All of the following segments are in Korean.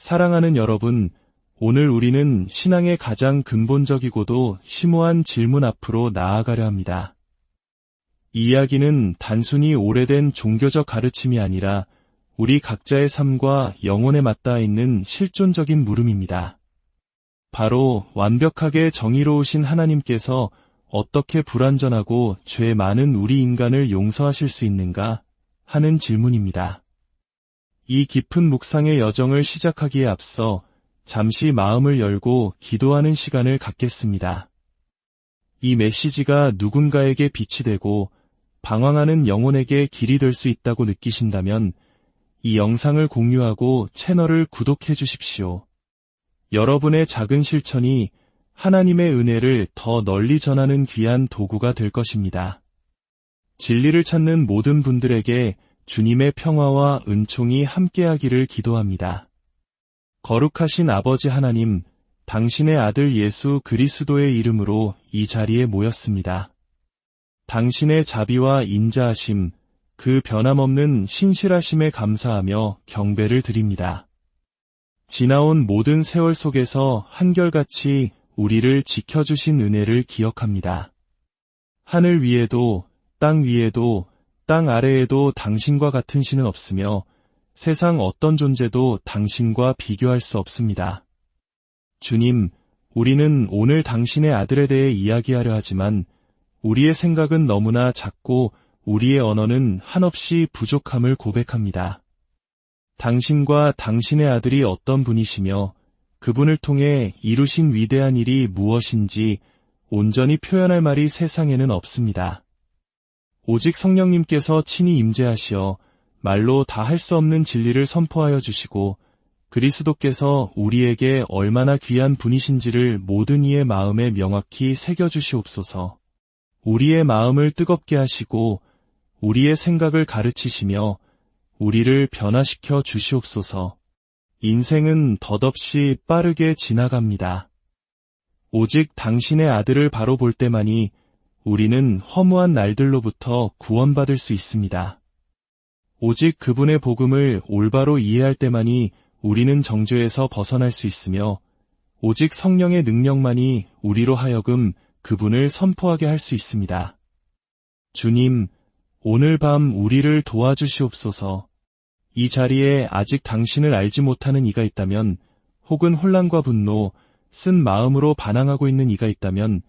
사랑하는 여러분, 오늘 우리는 신앙의 가장 근본적이고도 심오한 질문 앞으로 나아가려 합니다. 이 이야기는 단순히 오래된 종교적 가르침이 아니라 우리 각자의 삶과 영혼에 맞닿아 있는 실존적인 물음입니다. 바로 완벽하게 정의로우신 하나님께서 어떻게 불완전하고 죄 많은 우리 인간을 용서하실 수 있는가 하는 질문입니다. 이 깊은 묵상의 여정을 시작하기에 앞서 잠시 마음을 열고 기도하는 시간을 갖겠습니다. 이 메시지가 누군가에게 빛이 되고 방황하는 영혼에게 길이 될 수 있다고 느끼신다면 이 영상을 공유하고 채널을 구독해 주십시오. 여러분의 작은 실천이 하나님의 은혜를 더 널리 전하는 귀한 도구가 될 것입니다. 진리를 찾는 모든 분들에게 주님의 평화와 은총이 함께하기를 기도합니다. 거룩하신 아버지 하나님, 당신의 아들 예수 그리스도의 이름으로 이 자리에 모였습니다. 당신의 자비와 인자하심, 그 변함없는 신실하심에 감사하며 경배를 드립니다. 지나온 모든 세월 속에서 한결같이 우리를 지켜주신 은혜를 기억합니다. 하늘 위에도 땅 위에도 땅 아래에도 당신과 같은 신은 없으며 세상 어떤 존재도 당신과 비교할 수 없습니다. 주님, 우리는 오늘 당신의 아들에 대해 이야기하려 하지만 우리의 생각은 너무나 작고 우리의 언어는 한없이 부족함을 고백합니다. 당신과 당신의 아들이 어떤 분이시며 그분을 통해 이루신 위대한 일이 무엇인지 온전히 표현할 말이 세상에는 없습니다. 오직 성령님께서 친히 임재하시어 말로 다 할 수 없는 진리를 선포하여 주시고 그리스도께서 우리에게 얼마나 귀한 분이신지를 모든 이의 마음에 명확히 새겨 주시옵소서. 우리의 마음을 뜨겁게 하시고 우리의 생각을 가르치시며 우리를 변화시켜 주시옵소서. 인생은 덧없이 빠르게 지나갑니다. 오직 당신의 아들을 바로 볼 때만이 우리는 허무한 날들로부터 구원받을 수 있습니다. 오직 그분의 복음을 올바로 이해할 때만이 우리는 정죄에서 벗어날 수 있으며 오직 성령의 능력만이 우리로 하여금 그분을 선포하게 할 수 있습니다. 주님, 오늘 밤 우리를 도와주시옵소서. 이 자리에 아직 당신을 알지 못하는 이가 있다면 혹은 혼란과 분노, 쓴 마음으로 반항하고 있는 이가 있다면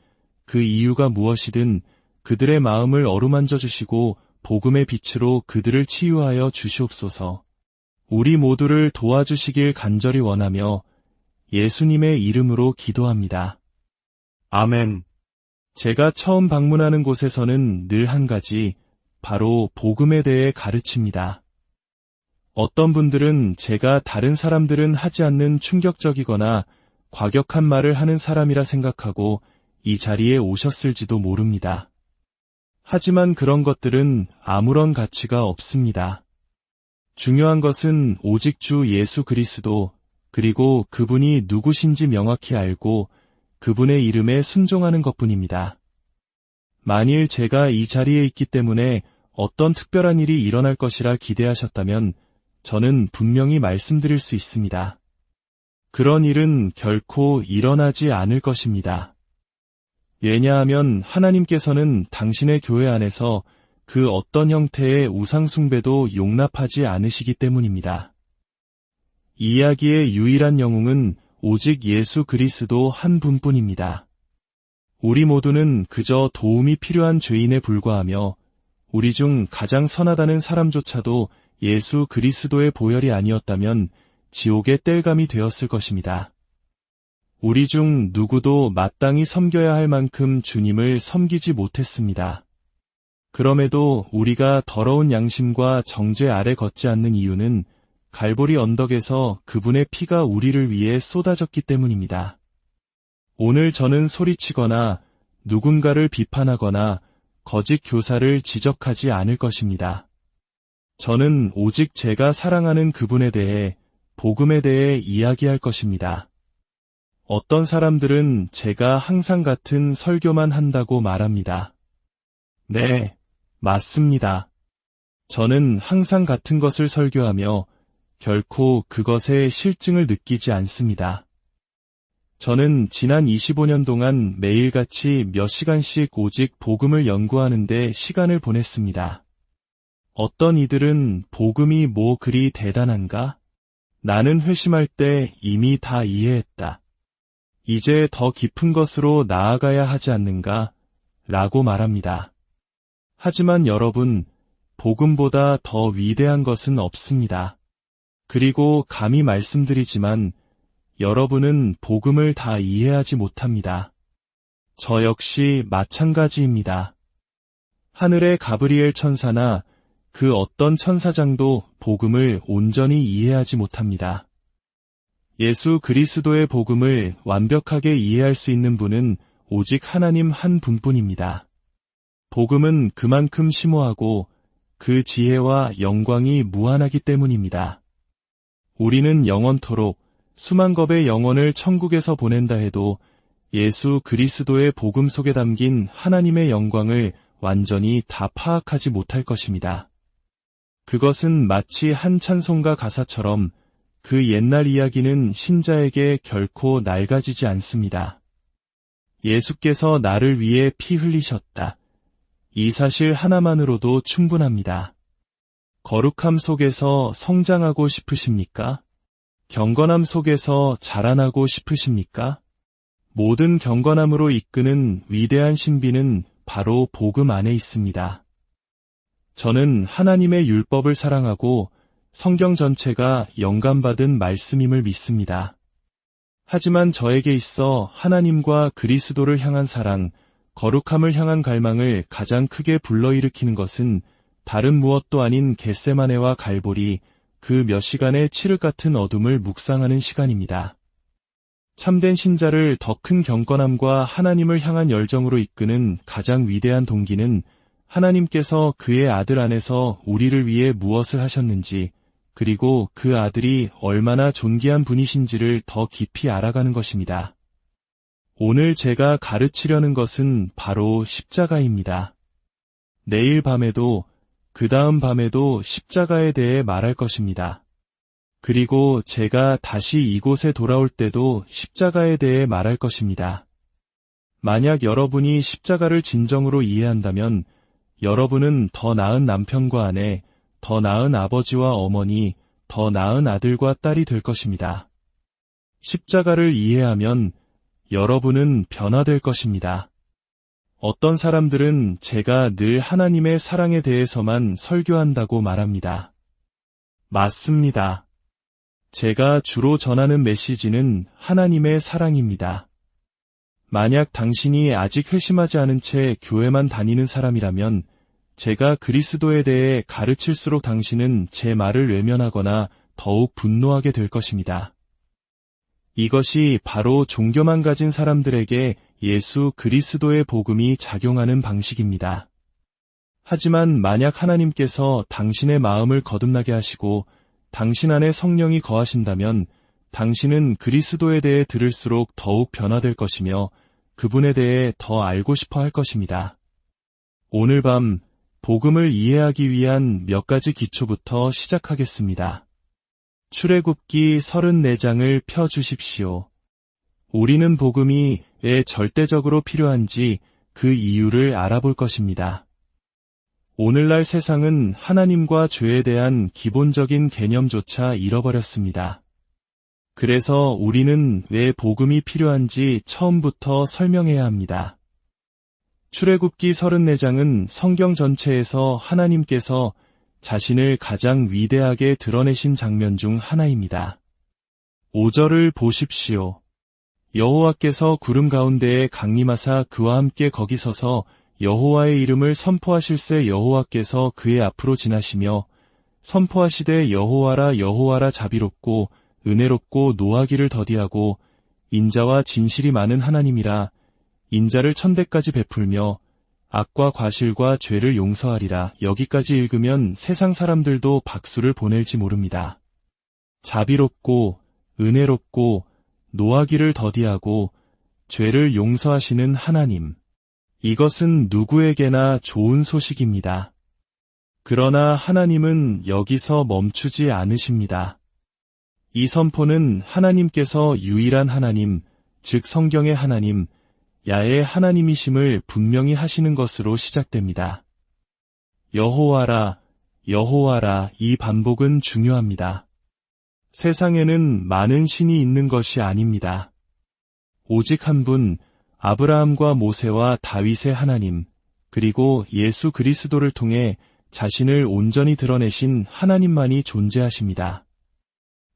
그 이유가 무엇이든 그들의 마음을 어루만져 주시고 복음의 빛으로 그들을 치유하여 주시옵소서. 우리 모두를 도와주시길 간절히 원하며 예수님의 이름으로 기도합니다. 아멘. 제가 처음 방문하는 곳에서는 늘 한 가지, 바로 복음에 대해 가르칩니다. 어떤 분들은 제가 다른 사람들은 하지 않는 충격적이거나 과격한 말을 하는 사람이라 생각하고 이 자리에 오셨을지도 모릅니다. 하지만 그런 것들은 아무런 가치가 없습니다. 중요한 것은 오직 주 예수 그리스도 그리고 그분이 누구신지 명확히 알고 그분의 이름에 순종하는 것뿐입니다. 만일 제가 이 자리에 있기 때문에 어떤 특별한 일이 일어날 것이라 기대하셨다면 저는 분명히 말씀드릴 수 있습니다. 그런 일은 결코 일어나지 않을 것입니다. 왜냐하면 하나님께서는 당신의 교회 안에서 그 어떤 형태의 우상숭배도 용납하지 않으시기 때문입니다. 이 이야기의 유일한 영웅은 오직 예수 그리스도 한 분뿐입니다. 우리 모두는 그저 도움이 필요한 죄인에 불과하며 우리 중 가장 선하다는 사람조차도 예수 그리스도의 보혈이 아니었다면 지옥의 땔감이 되었을 것입니다. 우리 중 누구도 마땅히 섬겨야 할 만큼 주님을 섬기지 못했습니다. 그럼에도 우리가 더러운 양심과 정죄 아래 걷지 않는 이유는 갈보리 언덕에서 그분의 피가 우리를 위해 쏟아졌기 때문입니다. 오늘 저는 소리치거나 누군가를 비판하거나 거짓 교사를 지적하지 않을 것입니다. 저는 오직 제가 사랑하는 그분에 대해 복음에 대해 이야기할 것입니다. 어떤 사람들은 제가 항상 같은 설교만 한다고 말합니다. 네, 맞습니다. 저는 항상 같은 것을 설교하며 결코 그것의 실증을 느끼지 않습니다. 저는 지난 25년 동안 매일같이 몇 시간씩 오직 복음을 연구하는데 시간을 보냈습니다. 어떤 이들은 복음이 뭐 그리 대단한가? 나는 회심할 때 이미 다 이해했다. 이제 더 깊은 것으로 나아가야 하지 않는가? 라고 말합니다. 하지만 여러분, 복음보다 더 위대한 것은 없습니다. 그리고 감히 말씀드리지만 여러분은 복음을 다 이해하지 못합니다. 저 역시 마찬가지입니다. 하늘의 가브리엘 천사나 그 어떤 천사장도 복음을 온전히 이해하지 못합니다. 예수 그리스도의 복음을 완벽하게 이해할 수 있는 분은 오직 하나님 한 분뿐입니다. 복음은 그만큼 심오하고 그 지혜와 영광이 무한하기 때문입니다. 우리는 영원토록 수만 겁의 영혼을 천국에서 보낸다 해도 예수 그리스도의 복음 속에 담긴 하나님의 영광을 완전히 다 파악하지 못할 것입니다. 그것은 마치 한 찬송가 가사처럼 그 옛날 이야기는 신자에게 결코 낡아지지 않습니다. 예수께서 나를 위해 피 흘리셨다. 이 사실 하나만으로도 충분합니다. 거룩함 속에서 성장하고 싶으십니까? 경건함 속에서 자라나고 싶으십니까? 모든 경건함으로 이끄는 위대한 신비는 바로 복음 안에 있습니다. 저는 하나님의 율법을 사랑하고 성경 전체가 영감받은 말씀임을 믿습니다. 하지만 저에게 있어 하나님과 그리스도를 향한 사랑, 거룩함을 향한 갈망을 가장 크게 불러일으키는 것은 다른 무엇도 아닌 겟세마네와 갈보리, 그 몇 시간의 칠흑 같은 어둠을 묵상하는 시간입니다. 참된 신자를 더 큰 경건함과 하나님을 향한 열정으로 이끄는 가장 위대한 동기는 하나님께서 그의 아들 안에서 우리를 위해 무엇을 하셨는지, 그리고 그 아들이 얼마나 존귀한 분이신지를 더 깊이 알아가는 것입니다. 오늘 제가 가르치려는 것은 바로 십자가입니다. 내일 밤에도 그 다음 밤에도 십자가에 대해 말할 것입니다. 그리고 제가 다시 이곳에 돌아올 때도 십자가에 대해 말할 것입니다. 만약 여러분이 십자가를 진정으로 이해한다면 여러분은 더 나은 남편과 아내, 더 나은 아버지와 어머니, 더 나은 아들과 딸이 될 것입니다. 십자가를 이해하면 여러분은 변화될 것입니다. 어떤 사람들은 제가 늘 하나님의 사랑에 대해서만 설교한다고 말합니다. 맞습니다. 제가 주로 전하는 메시지는 하나님의 사랑입니다. 만약 당신이 아직 회심하지 않은 채 교회만 다니는 사람이라면 제가 그리스도에 대해 가르칠수록 당신은 제 말을 외면하거나 더욱 분노하게 될 것입니다. 이것이 바로 종교만 가진 사람들에게 예수 그리스도의 복음이 작용하는 방식입니다. 하지만 만약 하나님께서 당신의 마음을 거듭나게 하시고 당신 안에 성령이 거하신다면 당신은 그리스도에 대해 들을수록 더욱 변화될 것이며 그분에 대해 더 알고 싶어 할 것입니다. 오늘 밤 복음을 이해하기 위한 몇 가지 기초부터 시작하겠습니다. 출애굽기 34장을 펴 주십시오. 우리는 복음이 왜 절대적으로 필요한지 그 이유를 알아볼 것입니다. 오늘날 세상은 하나님과 죄에 대한 기본적인 개념조차 잃어버렸습니다. 그래서 우리는 왜 복음이 필요한지 처음부터 설명해야 합니다. 출애굽기 34장은 성경 전체에서 하나님께서 자신을 가장 위대하게 드러내신 장면 중 하나입니다. 5절을 보십시오. 여호와께서 구름 가운데에 강림하사 그와 함께 거기 서서 여호와의 이름을 선포하실새 여호와께서 그의 앞으로 지나시며 선포하시되 여호와라 여호와라 자비롭고 은혜롭고 노하기를 더디하고 인자와 진실이 많은 하나님이라 인자를 천대까지 베풀며 악과 과실과 죄를 용서하리라. 여기까지 읽으면 세상 사람들도 박수를 보낼지 모릅니다. 자비롭고 은혜롭고 노하기를 더디하고 죄를 용서하시는 하나님. 이것은 누구에게나 좋은 소식입니다. 그러나 하나님은 여기서 멈추지 않으십니다. 이 선포는 하나님께서 유일한 하나님, 즉 성경의 하나님, 야의 하나님이심을 분명히 하시는 것으로 시작됩니다. 여호와라, 여호와라 이 반복은 중요합니다. 세상에는 많은 신이 있는 것이 아닙니다. 오직 한 분, 아브라함과 모세와 다윗의 하나님, 그리고 예수 그리스도를 통해 자신을 온전히 드러내신 하나님만이 존재하십니다.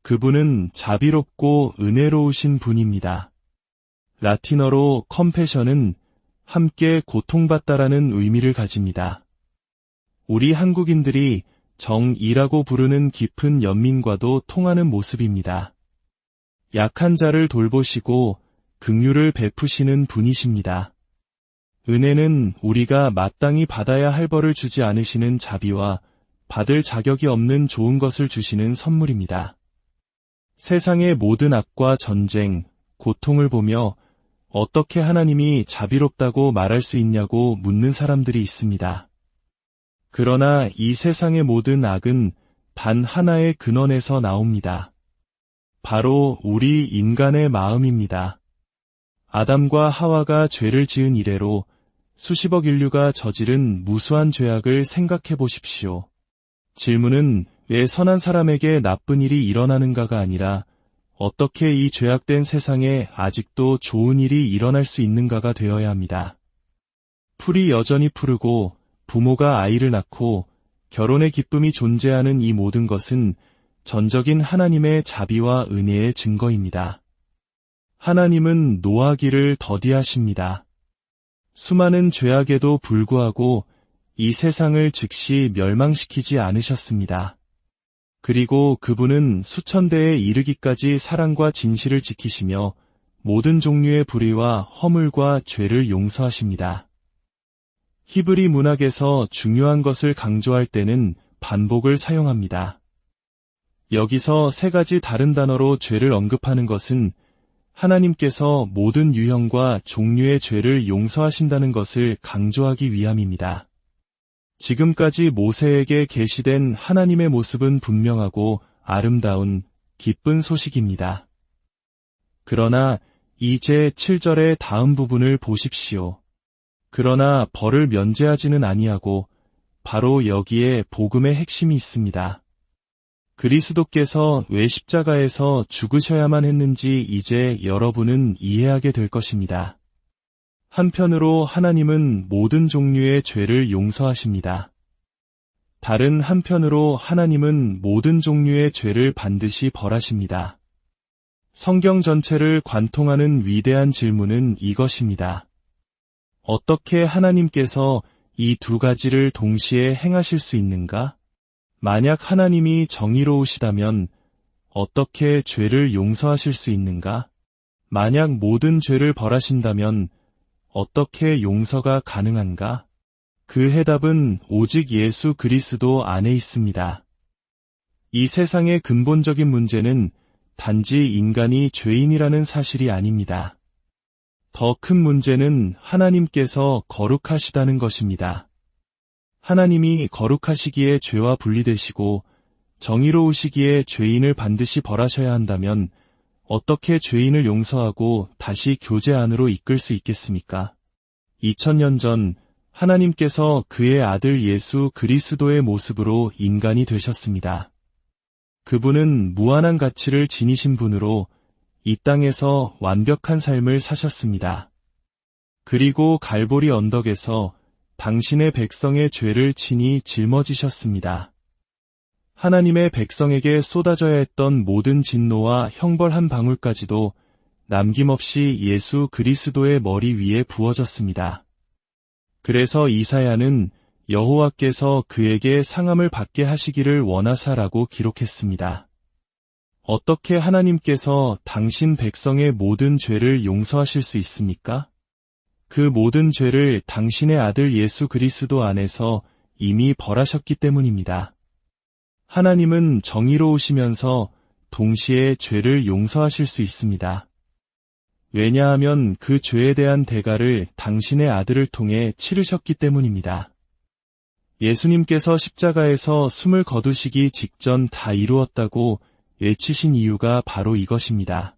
그분은 자비롭고 은혜로우신 분입니다. 라틴어로 컴패션은 함께 고통받다라는 의미를 가집니다. 우리 한국인들이 정이라고 부르는 깊은 연민과도 통하는 모습입니다. 약한 자를 돌보시고 긍휼을 베푸시는 분이십니다. 은혜는 우리가 마땅히 받아야 할 벌을 주지 않으시는 자비와 받을 자격이 없는 좋은 것을 주시는 선물입니다. 세상의 모든 악과 전쟁, 고통을 보며 어떻게 하나님이 자비롭다고 말할 수 있냐고 묻는 사람들이 있습니다. 그러나 이 세상의 모든 악은 단 하나의 근원에서 나옵니다. 바로 우리 인간의 마음입니다. 아담과 하와가 죄를 지은 이래로 수십억 인류가 저지른 무수한 죄악을 생각해 보십시오. 질문은 왜 선한 사람에게 나쁜 일이 일어나는가가 아니라 어떻게 이 죄악된 세상에 아직도 좋은 일이 일어날 수 있는가가 되어야 합니다. 풀이 여전히 푸르고 부모가 아이를 낳고 결혼의 기쁨이 존재하는 이 모든 것은 전적인 하나님의 자비와 은혜의 증거입니다. 하나님은 노하기를 더디하십니다. 수많은 죄악에도 불구하고 이 세상을 즉시 멸망시키지 않으셨습니다. 그리고 그분은 수천 대에 이르기까지 사랑과 진실을 지키시며 모든 종류의 불의와 허물과 죄를 용서하십니다. 히브리 문학에서 중요한 것을 강조할 때는 반복을 사용합니다. 여기서 세 가지 다른 단어로 죄를 언급하는 것은 하나님께서 모든 유형과 종류의 죄를 용서하신다는 것을 강조하기 위함입니다. 지금까지 모세에게 계시된 하나님의 모습은 분명하고 아름다운 기쁜 소식입니다. 그러나 이제 7절의 다음 부분을 보십시오. 그러나 벌을 면제하지는 아니하고 바로 여기에 복음의 핵심이 있습니다. 그리스도께서 왜 십자가에서 죽으셔야만 했는지 이제 여러분은 이해하게 될 것입니다. 한편으로 하나님은 모든 종류의 죄를 용서하십니다. 다른 한편으로 하나님은 모든 종류의 죄를 반드시 벌하십니다. 성경 전체를 관통하는 위대한 질문은 이것입니다. 어떻게 하나님께서 이 두 가지를 동시에 행하실 수 있는가? 만약 하나님이 정의로우시다면 어떻게 죄를 용서하실 수 있는가? 만약 모든 죄를 벌하신다면 어떻게 용서가 가능한가? 그 해답은 오직 예수 그리스도 안에 있습니다. 이 세상의 근본적인 문제는 단지 인간이 죄인이라는 사실이 아닙니다. 더 큰 문제는 하나님께서 거룩하시다는 것입니다. 하나님이 거룩하시기에 죄와 분리되시고 정의로우시기에 죄인을 반드시 벌하셔야 한다면 어떻게 죄인을 용서하고 다시 교제 안으로 이끌 수 있겠습니까? 2000년 전 하나님께서 그의 아들 예수 그리스도의 모습으로 인간이 되셨습니다. 그분은 무한한 가치를 지니신 분으로 이 땅에서 완벽한 삶을 사셨습니다. 그리고 갈보리 언덕에서 당신의 백성의 죄를 친히 짊어지셨습니다. 하나님의 백성에게 쏟아져야 했던 모든 진노와 형벌 한 방울까지도 남김없이 예수 그리스도의 머리 위에 부어졌습니다. 그래서 이사야는 여호와께서 그에게 상함을 받게 하시기를 원하사라고 기록했습니다. 어떻게 하나님께서 당신 백성의 모든 죄를 용서하실 수 있습니까? 그 모든 죄를 당신의 아들 예수 그리스도 안에서 이미 벌하셨기 때문입니다. 하나님은 정의로우시면서 동시에 죄를 용서하실 수 있습니다. 왜냐하면 그 죄에 대한 대가를 당신의 아들을 통해 치르셨기 때문입니다. 예수님께서 십자가에서 숨을 거두시기 직전 다 이루었다고 외치신 이유가 바로 이것입니다.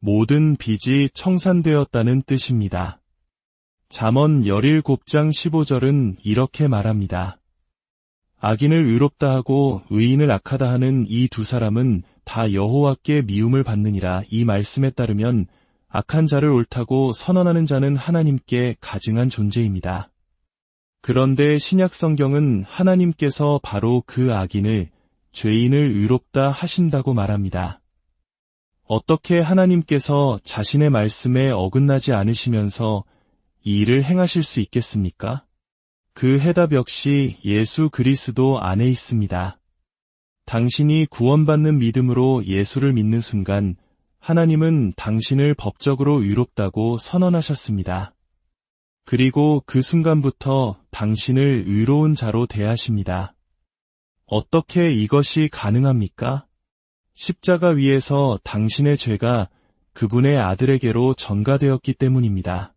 모든 빚이 청산되었다는 뜻입니다. 잠언 17장 15절은 이렇게 말합니다. 악인을 의롭다 하고 의인을 악하다 하는 이 두 사람은 다 여호와께 미움을 받느니라 이 말씀에 따르면 악한 자를 옳다고 선언하는 자는 하나님께 가증한 존재입니다. 그런데 신약 성경은 하나님께서 바로 그 악인을 죄인을 의롭다 하신다고 말합니다. 어떻게 하나님께서 자신의 말씀에 어긋나지 않으시면서 이 일을 행하실 수 있겠습니까? 그 해답 역시 예수 그리스도 안에 있습니다. 당신이 구원받는 믿음으로 예수를 믿는 순간 하나님은 당신을 법적으로 의롭다고 선언하셨습니다. 그리고 그 순간부터 당신을 의로운 자로 대하십니다. 어떻게 이것이 가능합니까? 십자가 위에서 당신의 죄가 그분의 아들에게로 전가되었기 때문입니다.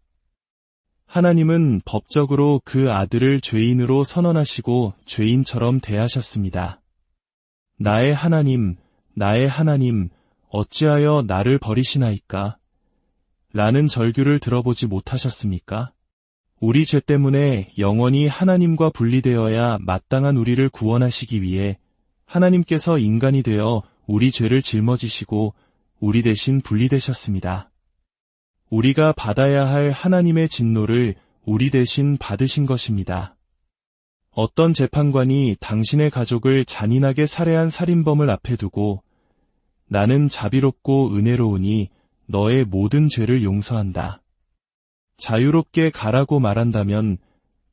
하나님은 법적으로 그 아들을 죄인으로 선언하시고 죄인처럼 대하셨습니다. 나의 하나님, 나의 하나님, 어찌하여 나를 버리시나이까? 라는 절규를 들어보지 못하셨습니까? 우리 죄 때문에 영원히 하나님과 분리되어야 마땅한 우리를 구원하시기 위해 하나님께서 인간이 되어 우리 죄를 짊어지시고 우리 대신 분리되셨습니다. 우리가 받아야 할 하나님의 진노를 우리 대신 받으신 것입니다. 어떤 재판관이 당신의 가족을 잔인하게 살해한 살인범을 앞에 두고 나는 자비롭고 은혜로우니 너의 모든 죄를 용서한다. 자유롭게 가라고 말한다면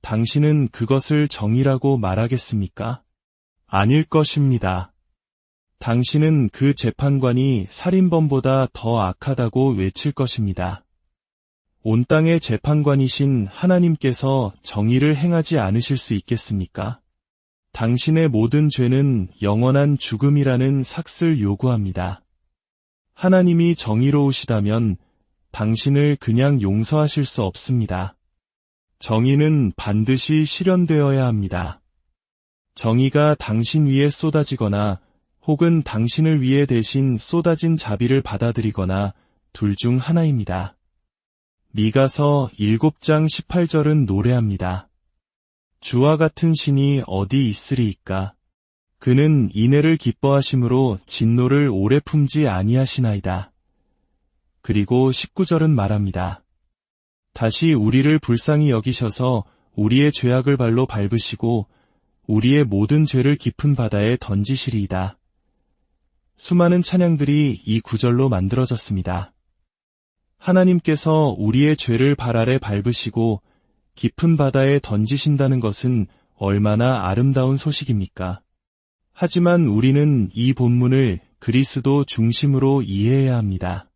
당신은 그것을 정의라고 말하겠습니까? 아닐 것입니다. 당신은 그 재판관이 살인범보다 더 악하다고 외칠 것입니다. 온 땅의 재판관이신 하나님께서 정의를 행하지 않으실 수 있겠습니까? 당신의 모든 죄는 영원한 죽음이라는 삭슬 요구합니다. 하나님이 정의로우시다면 당신을 그냥 용서하실 수 없습니다. 정의는 반드시 실현되어야 합니다. 정의가 당신 위에 쏟아지거나 혹은 당신을 위해 대신 쏟아진 자비를 받아들이거나 둘 중 하나입니다. 미가서 7장 18절은 노래합니다. 주와 같은 신이 어디 있으리이까? 그는 인애를 기뻐하심으로 진노를 오래 품지 아니하시나이다. 그리고 19절은 말합니다. 다시 우리를 불쌍히 여기셔서 우리의 죄악을 발로 밟으시고 우리의 모든 죄를 깊은 바다에 던지시리이다. 수많은 찬양들이 이 구절로 만들어졌습니다. 하나님께서 우리의 죄를 발 아래 밟으시고 깊은 바다에 던지신다는 것은 얼마나 아름다운 소식입니까? 하지만 우리는 이 본문을 그리스도 중심으로 이해해야 합니다.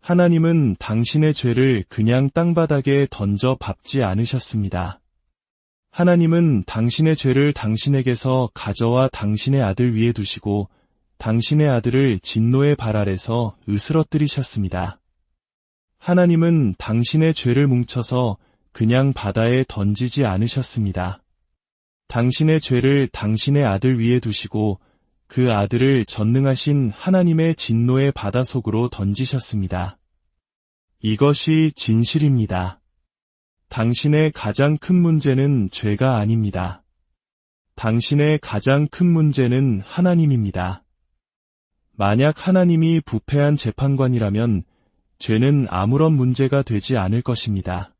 하나님은 당신의 죄를 그냥 땅바닥에 던져 밟지 않으셨습니다. 하나님은 당신의 죄를 당신에게서 가져와 당신의 아들 위에 두시고 당신의 아들을 진노의 발 아래서 으스러뜨리셨습니다. 하나님은 당신의 죄를 뭉쳐서 그냥 바다에 던지지 않으셨습니다. 당신의 죄를 당신의 아들 위에 두시고 그 아들을 전능하신 하나님의 진노의 바다 속으로 던지셨습니다. 이것이 진실입니다. 당신의 가장 큰 문제는 죄가 아닙니다. 당신의 가장 큰 문제는 하나님입니다. 만약 하나님이 부패한 재판관이라면 죄는 아무런 문제가 되지 않을 것입니다.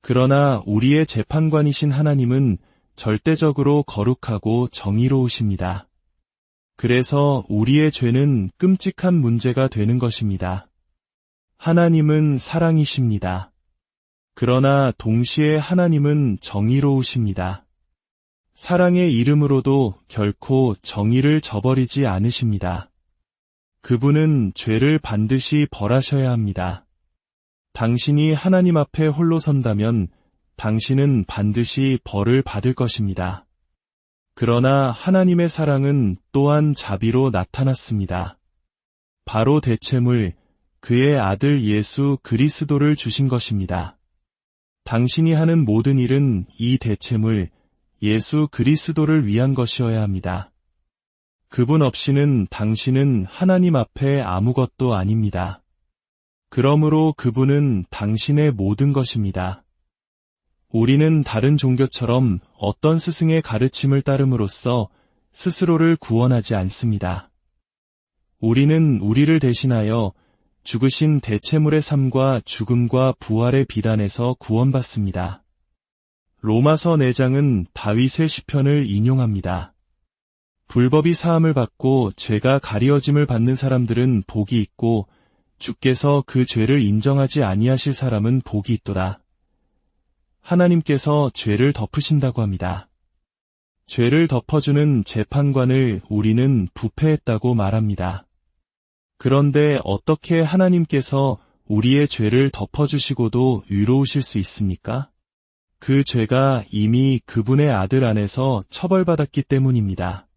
그러나 우리의 재판관이신 하나님은 절대적으로 거룩하고 정의로우십니다. 그래서 우리의 죄는 끔찍한 문제가 되는 것입니다. 하나님은 사랑이십니다. 그러나 동시에 하나님은 정의로우십니다. 사랑의 이름으로도 결코 정의를 저버리지 않으십니다. 그분은 죄를 반드시 벌하셔야 합니다. 당신이 하나님 앞에 홀로 선다면 당신은 반드시 벌을 받을 것입니다. 그러나 하나님의 사랑은 또한 자비로 나타났습니다. 바로 대체물, 그의 아들 예수 그리스도를 주신 것입니다. 당신이 하는 모든 일은 이 대체물, 예수 그리스도를 위한 것이어야 합니다. 그분 없이는 당신은 하나님 앞에 아무것도 아닙니다. 그러므로 그분은 당신의 모든 것입니다. 우리는 다른 종교처럼 어떤 스승의 가르침을 따름으로써 스스로를 구원하지 않습니다. 우리는 우리를 대신하여 죽으신 대체물의 삶과 죽음과 부활의 비단에서 구원받습니다. 로마서 4장은 다윗의 시편을 인용합니다. 불법이 사함을 받고 죄가 가리어짐을 받는 사람들은 복이 있고 주께서 그 죄를 인정하지 아니하실 사람은 복이 있도다. 하나님께서 죄를 덮으신다고 합니다. 죄를 덮어주는 재판관을 우리는 부패했다고 말합니다. 그런데 어떻게 하나님께서 우리의 죄를 덮어주시고도 위로우실 수 있습니까? 그 죄가 이미 그분의 아들 안에서 처벌받았기 때문입니다.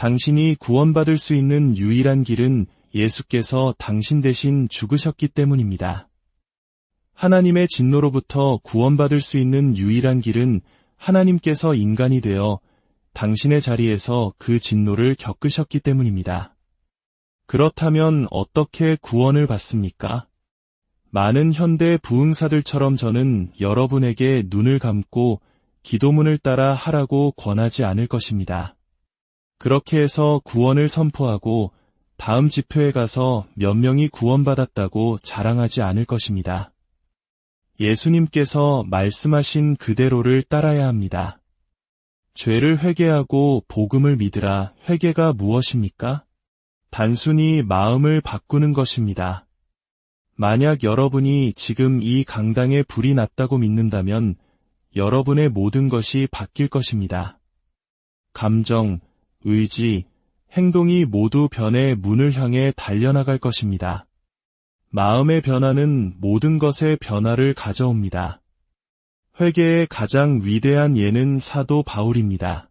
당신이 구원받을 수 있는 유일한 길은 예수께서 당신 대신 죽으셨기 때문입니다. 하나님의 진노로부터 구원받을 수 있는 유일한 길은 하나님께서 인간이 되어 당신의 자리에서 그 진노를 겪으셨기 때문입니다. 그렇다면 어떻게 구원을 받습니까? 많은 현대 부흥사들처럼 저는 여러분에게 눈을 감고 기도문을 따라 하라고 권하지 않을 것입니다. 그렇게 해서 구원을 선포하고 다음 집회에 가서 몇 명이 구원받았다고 자랑하지 않을 것입니다. 예수님께서 말씀하신 그대로를 따라야 합니다. 죄를 회개하고 복음을 믿으라 회개가 무엇입니까? 단순히 마음을 바꾸는 것입니다. 만약 여러분이 지금 이 강당에 불이 났다고 믿는다면 여러분의 모든 것이 바뀔 것입니다. 감정, 의지, 행동이 모두 변의 문을 향해 달려나갈 것입니다. 마음의 변화는 모든 것의 변화를 가져옵니다. 회개의 가장 위대한 예는 사도 바울입니다.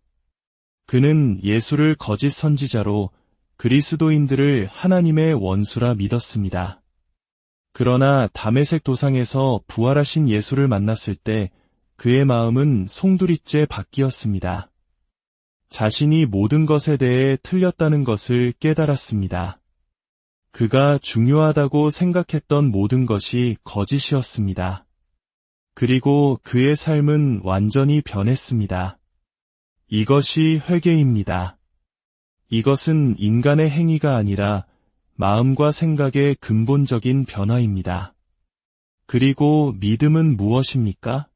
그는 예수를 거짓 선지자로 그리스도인들을 하나님의 원수라 믿었습니다. 그러나 담에색 도상에서 부활하신 예수를 만났을 때 그의 마음은 송두리째 바뀌었습니다. 자신이 모든 것에 대해 틀렸다는 것을 깨달았습니다. 그가 중요하다고 생각했던 모든 것이 거짓이었습니다. 그리고 그의 삶은 완전히 변했습니다. 이것이 회개입니다. 이것은 인간의 행위가 아니라 마음과 생각의 근본적인 변화입니다. 그리고 믿음은 무엇입니까?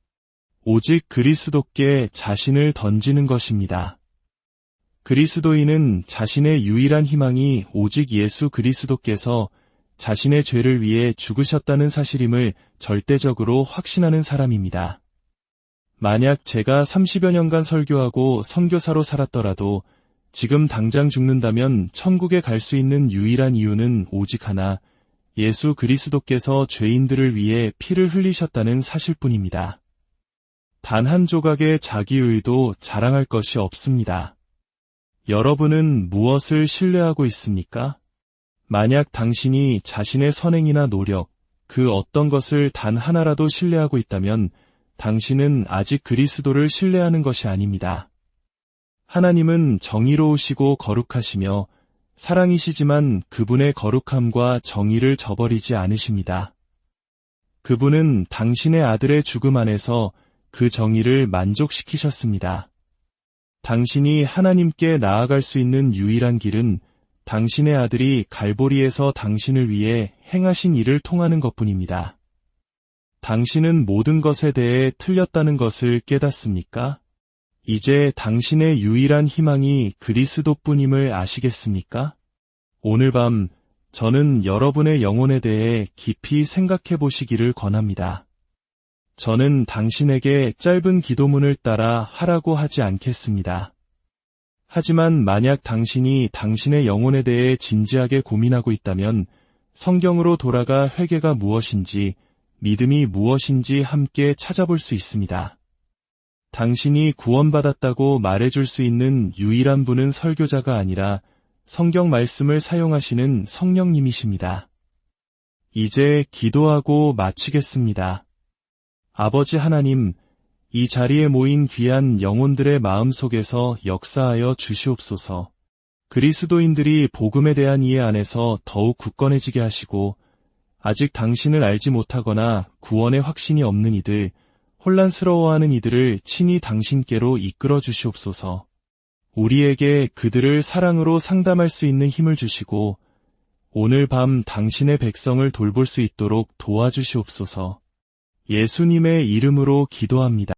오직 그리스도께 자신을 던지는 것입니다. 그리스도인은 자신의 유일한 희망이 오직 예수 그리스도께서 자신의 죄를 위해 죽으셨다는 사실임을 절대적으로 확신하는 사람입니다. 만약 제가 30여 년간 설교하고 선교사로 살았더라도 지금 당장 죽는다면 천국에 갈 수 있는 유일한 이유는 오직 하나, 예수 그리스도께서 죄인들을 위해 피를 흘리셨다는 사실뿐입니다. 단 한 조각의 자기의도 자랑할 것이 없습니다. 여러분은 무엇을 신뢰하고 있습니까? 만약 당신이 자신의 선행이나 노력, 그 어떤 것을 단 하나라도 신뢰하고 있다면 당신은 아직 그리스도를 신뢰하는 것이 아닙니다. 하나님은 정의로우시고 거룩하시며 사랑이시지만 그분의 거룩함과 정의를 저버리지 않으십니다. 그분은 당신의 아들의 죽음 안에서 그 정의를 만족시키셨습니다. 당신이 하나님께 나아갈 수 있는 유일한 길은 당신의 아들이 갈보리에서 당신을 위해 행하신 일을 통하는 것뿐입니다. 당신은 모든 것에 대해 틀렸다는 것을 깨닫습니까? 이제 당신의 유일한 희망이 그리스도뿐임을 아시겠습니까? 오늘 밤 저는 여러분의 영혼에 대해 깊이 생각해 보시기를 권합니다. 저는 당신에게 짧은 기도문을 따라 하라고 하지 않겠습니다. 하지만 만약 당신이 당신의 영혼에 대해 진지하게 고민하고 있다면 성경으로 돌아가 회개가 무엇인지, 믿음이 무엇인지 함께 찾아볼 수 있습니다. 당신이 구원받았다고 말해줄 수 있는 유일한 분은 설교자가 아니라 성경 말씀을 사용하시는 성령님이십니다. 이제 기도하고 마치겠습니다. 아버지 하나님, 이 자리에 모인 귀한 영혼들의 마음 속에서 역사하여 주시옵소서. 그리스도인들이 복음에 대한 이해 안에서 더욱 굳건해지게 하시고 아직 당신을 알지 못하거나 구원의 확신이 없는 이들, 혼란스러워하는 이들을 친히 당신께로 이끌어 주시옵소서. 우리에게 그들을 사랑으로 상담할 수 있는 힘을 주시고 오늘 밤 당신의 백성을 돌볼 수 있도록 도와주시옵소서. 예수님의 이름으로 기도합니다.